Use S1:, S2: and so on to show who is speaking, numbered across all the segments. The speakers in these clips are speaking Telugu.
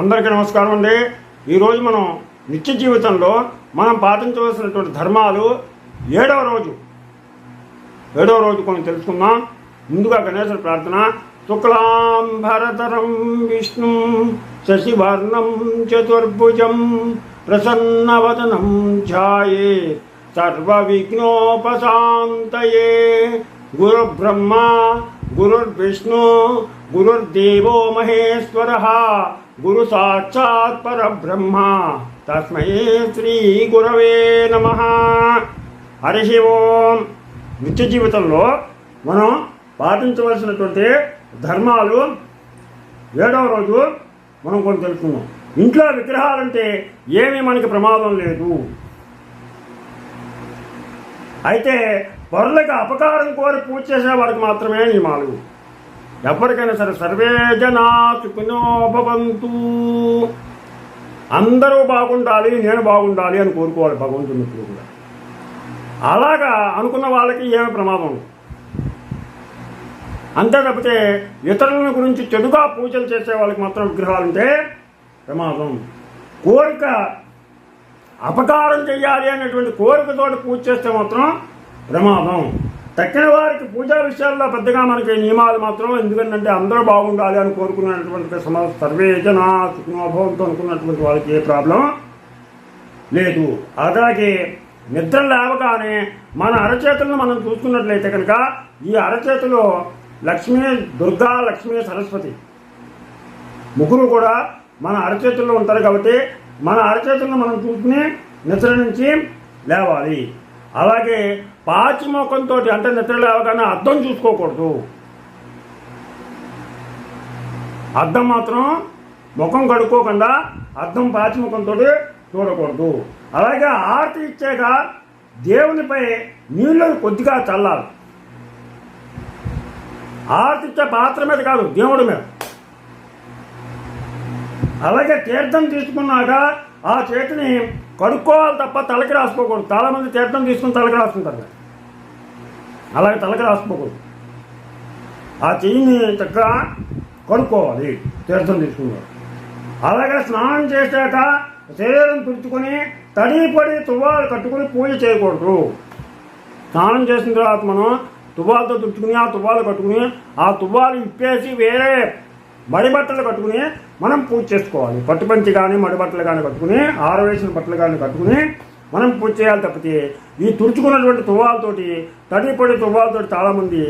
S1: అందరికీ నమస్కారం అండి ఈరోజు మనం నిత్య జీవితంలో మనం పాటించవలసినటువంటి ధర్మాలు ఏడవ రోజు ఏడవ రోజు కొన్ని తెలుసుకుందాం ముందుగా గణేశుడు ప్రార్థన శుక్లాం భరతరం విష్ణు శశివర్ణం చతుర్భుజం ప్రసన్నవదనం ఛాయే బ్రహ్మ గురుబ్రహ్మ గురుర్విష్ణు గురుర్దేవో మహేశ్వర గురు సాక్షాత్ పరబ్రహ్మ తస్మై శ్రీ గురవే నమ హరి ఓం నిత్య జీవితంలో మనం పాటించవలసినటువంటి ధర్మాలు ఏడవ రోజు మనం కొన్ని తెలుసుకున్నాం ఇంట్లో విగ్రహాలంటే ఏమీ మనకి ప్రమాదం లేదు అయితే పరులకు అపకారం కోరి పూజ చేసే వారికి మాత్రమే నియమాలు ఎవరికైనా సరే సర్వే జనా సుఖినో అందరూ బాగుండాలి నేను బాగుండాలి అని కోరుకోవాలి భగవంతుని కూడా అలాగా అనుకున్న వాళ్ళకి ఏమి ప్రమాదం అంతే తప్పితే ఇతరుల గురించి చెడుగా పూజలు చేసే వాళ్ళకి మాత్రం విగ్రహాలు ఉంటే ప్రమాదం కోరిక అపకారం చెయ్యాలి అనేటువంటి కోరికతోటి పూజ చేస్తే మాత్రం ప్రమాదం తక్కిన వారికి పూజా విషయాల్లో పెద్దగా మనకి నియమాలు మాత్రం ఎందుకంటే అందరూ బాగుండాలి అని కోరుకున్నటువంటి సమాజ సర్వే జనా సుఖమోభవంతో అనుకున్నటువంటి వాళ్ళకి ఏ ప్రాబ్లం లేదు అలాగే నిద్ర లేవగానే మన అరచేతులను మనం చూసుకున్నట్లయితే కనుక ఈ అరచేతిలో లక్ష్మీ దుర్గా లక్ష్మీ సరస్వతి ముగ్గురు కూడా మన అరచేతుల్లో ఉంటారు కాబట్టి మన అరచేతులను మనం చూసుకుని నిద్ర నుంచి లేవాలి అలాగే పాచిమోకంతో అంత నిద్ర లేవగానే అర్థం చూసుకోకూడదు అర్థం మాత్రం ముఖం కడుక్కోకుండా అర్థం పాచిముఖంతో చూడకూడదు అలాగే ఆర్తి ఇచ్చాక దేవునిపై నీళ్ళు కొద్దిగా చల్లాలి ఆర్తి ఇచ్చే పాత్ర మీద కాదు దేవుడి మీద అలాగే తీర్థం తీసుకున్నాక ఆ చేతిని కడుక్కోవాలి తప్ప తలకి రాసుకోకూడదు చాలామంది తీర్థం తీసుకుని తలకి రాసుకుంటారు అలాగే తలకి రాసుకోకూడదు ఆ చెయ్యిని చక్కగా కడుక్కోవాలి తీర్థం తీసుకున్నారు అలాగే స్నానం చేసాక శరీరం తుడుచుకొని తడి పడి తువ్వాలు కట్టుకుని పూజ చేయకూడదు స్నానం చేసిన తర్వాత మనం తువ్వాలతో తుడుచుకుని ఆ తువ్వాలు కట్టుకుని ఆ తువ్వాలు ఇప్పేసి వేరే మడిబట్టలు కట్టుకుని మనం పూజ చేసుకోవాలి పట్టుపంచి కానీ మడిబట్టలు కానీ కట్టుకుని ఆరవేసిన బట్టలు కానీ కట్టుకుని మనం పూజ చేయాలి తప్పితే ఈ తుడుచుకున్నటువంటి తువ్వాలతోటి తడి పొడి తువ్వాలతోటి చాలామంది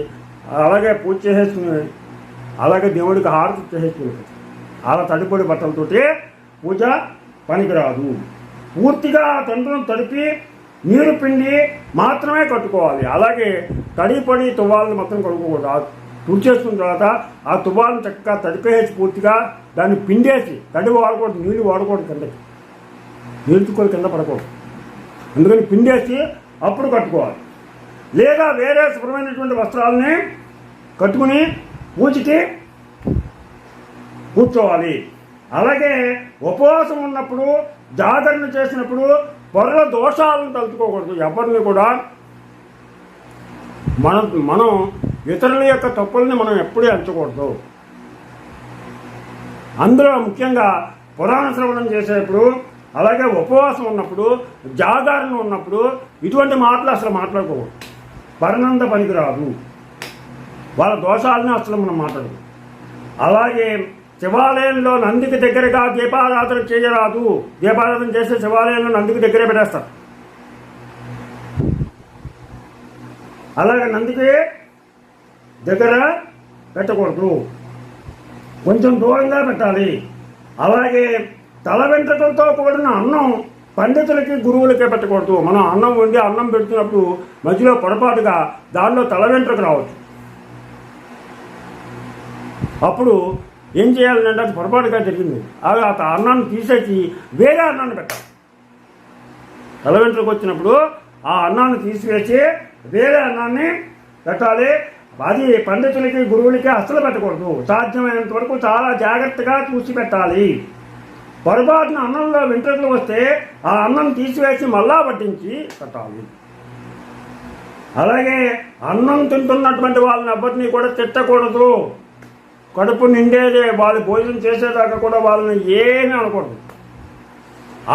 S1: అలాగే పూజ చేసేసుకుని అలాగే దేవుడికి హారతి చేసేసుకుని అలా తడిపొడి బట్టలతోటి పూజ పనికిరాదు పూర్తిగా తండ్రిని తడిపి నీరు పిండి మాత్రమే కట్టుకోవాలి అలాగే తడి పొడి తువ్వాలను మాత్రం కడుక్కోకూడదు పూర్తి చేసుకున్న తర్వాత ఆ తువాలను చక్కగా తడిపేసి పూర్తిగా దాన్ని పిండేసి తడి వాడకూడదు నీళ్ళు వాడకూడదు కిందకి నీళ్ళు కింద పడకూడదు అందుకని పిండేసి అప్పుడు కట్టుకోవాలి లేదా వేరే శుభ్రమైనటువంటి వస్త్రాలని కట్టుకుని పూజకి కూర్చోవాలి అలాగే ఉపవాసం ఉన్నప్పుడు జాగరణ చేసినప్పుడు పొరల దోషాలను తలుచుకోకూడదు ఎవరిని కూడా మనం మనం ఇతరుల యొక్క తప్పుల్ని మనం ఎప్పుడూ ఎంచకూడదు అందులో ముఖ్యంగా పురాణ శ్రవణం చేసేప్పుడు అలాగే ఉపవాసం ఉన్నప్పుడు జాగారణ ఉన్నప్పుడు ఇటువంటి మాటలు అసలు మాట్లాడుకోవద్దు పరనంద పనికిరాదు వాళ్ళ దోషాలని అసలు మనం మాట్లాడదు అలాగే శివాలయంలో నందికి దగ్గరగా దీపారాధన చేయరాదు దీపారాధన చేస్తే శివాలయంలో నందికి దగ్గరే పెట్టేస్తారు అలాగే నందికి దగ్గర పెట్టకూడదు కొంచెం దూరంగా పెట్టాలి అలాగే తల వెంట్రుకలతో కూడిన అన్నం పండితులకి గురువులకే పెట్టకూడదు మనం అన్నం వండి అన్నం పెడుతున్నప్పుడు మధ్యలో పొరపాటుగా దానిలో తల వెంట్రుక రావచ్చు అప్పుడు ఏం చేయాలంటే అది పొరపాటుగా జరిగింది అలా ఆ అన్నాన్ని తీసేసి వేరే అన్నాన్ని పెట్టాలి తల వెంట్రకు వచ్చినప్పుడు ఆ అన్నాన్ని తీసివేసి వేరే అన్నాన్ని పెట్టాలి అది పండితులకి గురువులకి అస్సలు పెట్టకూడదు సాధ్యమైనంత వరకు చాలా జాగ్రత్తగా చూసి పెట్టాలి పొరపాటున అన్నంలో వెంట్రుకలు వస్తే ఆ అన్నం తీసివేసి మళ్ళా పట్టించి పెట్టాలి అలాగే అన్నం తింటున్నటువంటి వాళ్ళని ఎవరిని కూడా తిట్టకూడదు కడుపు నిండేదే వాళ్ళు భోజనం చేసేదాకా కూడా వాళ్ళని ఏమీ అనకూడదు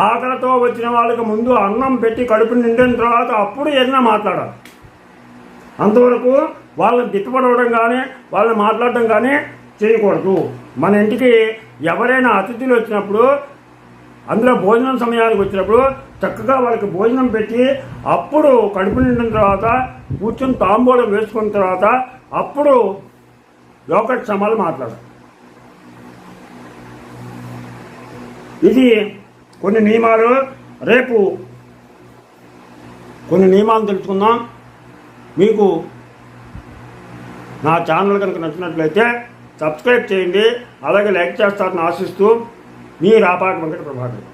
S1: ఆకలితో వచ్చిన వాళ్ళకి ముందు అన్నం పెట్టి కడుపు నిండిన తర్వాత అప్పుడు ఏదైనా మాట్లాడాలి అంతవరకు వాళ్ళని తిట్టుపడవడం కానీ వాళ్ళని మాట్లాడడం కానీ చేయకూడదు మన ఇంటికి ఎవరైనా అతిథులు వచ్చినప్పుడు అందులో భోజనం సమయానికి వచ్చినప్పుడు చక్కగా వాళ్ళకి భోజనం పెట్టి అప్పుడు కడుపు నిండిన తర్వాత కూర్చొని తాంబూలం వేసుకున్న తర్వాత అప్పుడు లోకక్షమాలు మాట్లాడు ఇది కొన్ని నియమాలు రేపు కొన్ని నియమాలు తెలుసుకుందాం మీకు నా ఛానల్ కనుక నచ్చినట్లయితే సబ్స్క్రైబ్ చేయండి అలాగే లైక్ చేస్తారని ఆశిస్తూ మీ రాపాటి వెంకట ప్రభాకర్